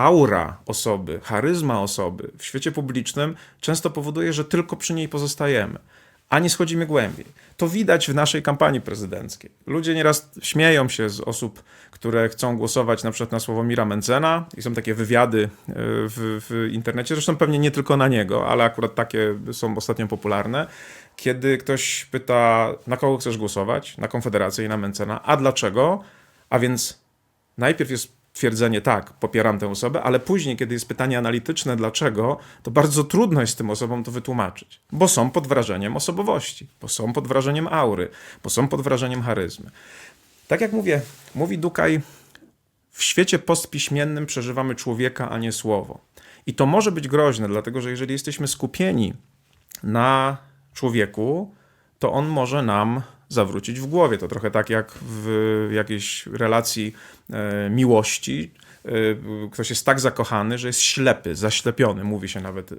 aura osoby, charyzma osoby w świecie publicznym często powoduje, że tylko przy niej pozostajemy, a nie schodzimy głębiej. To widać w naszej kampanii prezydenckiej. Ludzie nieraz śmieją się z osób, które chcą głosować na przykład na Sławomira Mencena i są takie wywiady e, w, w internecie, zresztą pewnie nie tylko na niego, ale akurat takie są ostatnio popularne, kiedy ktoś pyta, na kogo chcesz głosować, na Konfederację i na Mencena, a dlaczego? A więc najpierw jest twierdzenie, tak, popieram tę osobę, ale później, kiedy jest pytanie analityczne, dlaczego, to bardzo trudno jest tym osobom to wytłumaczyć, bo są pod wrażeniem osobowości, bo są pod wrażeniem aury, bo są pod wrażeniem charyzmy. Tak jak mówię, mówi Dukaj, w świecie postpiśmiennym przeżywamy człowieka, a nie słowo. I to może być groźne, dlatego że jeżeli jesteśmy skupieni na człowieku, to on może nam zawrócić w głowie. To trochę tak jak w jakiejś relacji e, miłości. E, ktoś jest tak zakochany, że jest ślepy, zaślepiony. Mówi się nawet, e,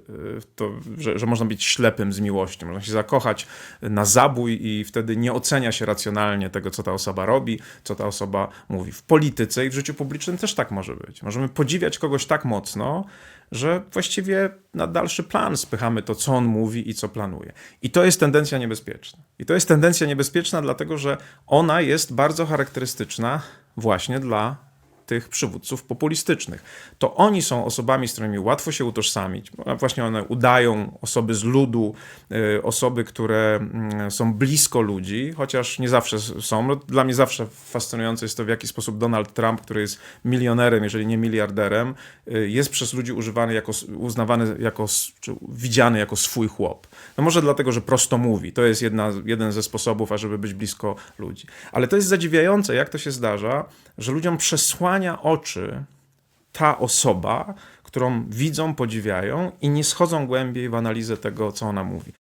to, że, że można być ślepym z miłością. Można się zakochać na zabój i wtedy nie ocenia się racjonalnie tego, co ta osoba robi, co ta osoba mówi. W polityce i w życiu publicznym też tak może być. Możemy podziwiać kogoś tak mocno, że właściwie na dalszy plan spychamy to, co on mówi i co planuje. I to jest tendencja niebezpieczna. I to jest tendencja niebezpieczna, dlatego że ona jest bardzo charakterystyczna właśnie dla tych przywódców populistycznych. To oni są osobami, z którymi łatwo się utożsamić. Właśnie one udają osoby z ludu, y, osoby, które mm, są blisko ludzi, chociaż nie zawsze są. No, Dla mnie zawsze fascynujące jest to, w jaki sposób Donald Trump, który jest milionerem, jeżeli nie miliarderem, y, jest przez ludzi używany jako, uznawany jako, czy widziany jako swój chłop. No może dlatego, że prosto mówi. To jest jedna, jeden ze sposobów, ażeby być blisko ludzi. Ale to jest zadziwiające, jak to się zdarza, że ludziom przesłania oczy ta osoba, którą widzą, podziwiają i nie schodzą głębiej w analizę tego, co ona mówi.